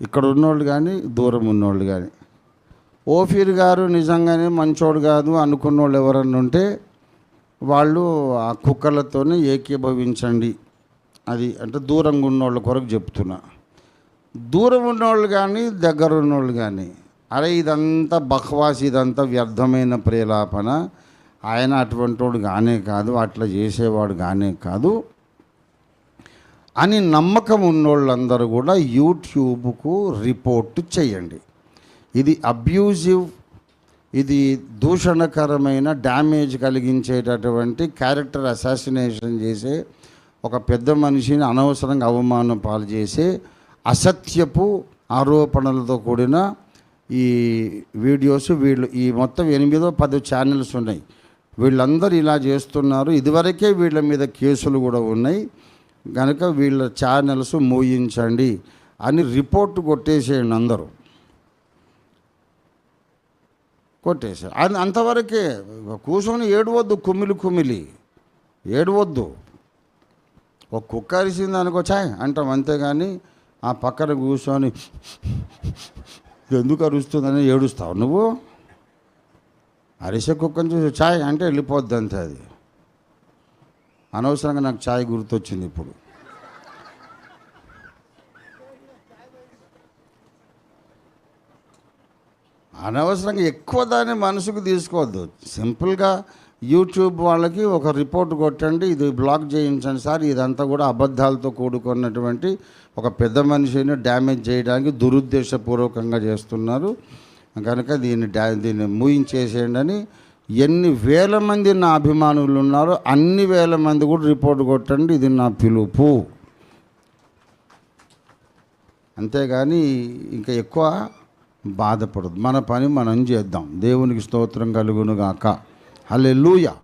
ఇక్కడ ఉన్నోళ్ళు కానీ దూరం ఉన్నోళ్ళు కానీ. ఓఫీర్ గారు నిజంగానే మంచోడు కాదు అనుకున్న వాళ్ళు ఎవరన్నా ఉంటే వాళ్ళు ఆ కుక్కలతోనే ఏకీభవించండి. అది అంటే దూరంగా ఉన్నోళ్ళ కొరకు చెప్తున్నా. దూరం ఉన్నోళ్ళు కానీ దగ్గర ఉన్నోళ్ళు కానీ అరే ఇదంతా బక్వాస్ ఇదంతా వ్యర్థమైన ప్రేలాపన. ఆయన అటువంటి వాడు కానే కాదు అట్లా చేసేవాడు కానే కాదు. అని నమ్మకం ఉన్నోళ్ళందరూ కూడా యూట్యూబ్కు రిపోర్ట్ చేయండి. ఇది అబ్యూజివ్ ఇది దూషణకరమైన డ్యామేజ్ కలిగించేటటువంటి క్యారెక్టర్ అసాసినేషన్ చేసే ఒక పెద్ద మనిషిని అనవసరంగా అవమానం పాలు చేసే అసత్యపు ఆరోపణలతో కూడిన ఈ వీడియోస్ వీళ్ళు ఈ మొత్తం ఎనిమిదో పది ఛానల్స్ ఉన్నాయి. వీళ్ళందరూ ఇలా చేస్తున్నారు. ఇదివరకే వీళ్ళ మీద కేసులు కూడా ఉన్నాయి. కనుక వీళ్ళ ఛానల్స్ మూయించండి అని రిపోర్ట్ కొట్టేసేయండి అందరూ. కొట్టేసారు అది అంతవరకే కూర్చొని ఏడవద్దు కుమిలి కుమిలి. ఏడవద్దు. ఒక కుక్క అరిసింది అనుకో చాయ్ అంటాం అంతేగాని ఆ పక్కన కూర్చొని ఎందుకు అరుస్తుందని ఏడుస్తావు నువ్వు? అరిసే కుక్కని చూసి చాయ్ అంటే వెళ్ళిపోద్ది అంతే అది. అనవసరంగా నాకు ఛాయ్ గుర్తొచ్చింది ఇప్పుడు. అనవసరంగా ఎక్కువ దాన్ని మనసుకు తీసుకోవద్దు. సింపుల్గా యూట్యూబ్ వాళ్ళకి ఒక రిపోర్ట్ కొట్టండి ఇది బ్లాక్ చేయించండి సార్ ఇదంతా కూడా అబద్ధాలతో కూడుకున్నటువంటి ఒక పెద్ద మనిషిని డ్యామేజ్ చేయడానికి దురుద్దేశపూర్వకంగా చేస్తున్నారు. కనుక దీన్ని డా దీన్ని మూయించేసేయండి అని ఎన్ని వేల మంది నా అభిమానులు ఉన్నారో అన్ని వేల మంది కూడా రిపోర్ట్ కొట్టండి ఇది నా పిలుపు. అంతేగాని ఇంకా ఎక్కువ బాధపడదు మన పని మనం చేద్దాం. దేవునికి స్తోత్రం కలుగును గాక. హల్లెలూయా.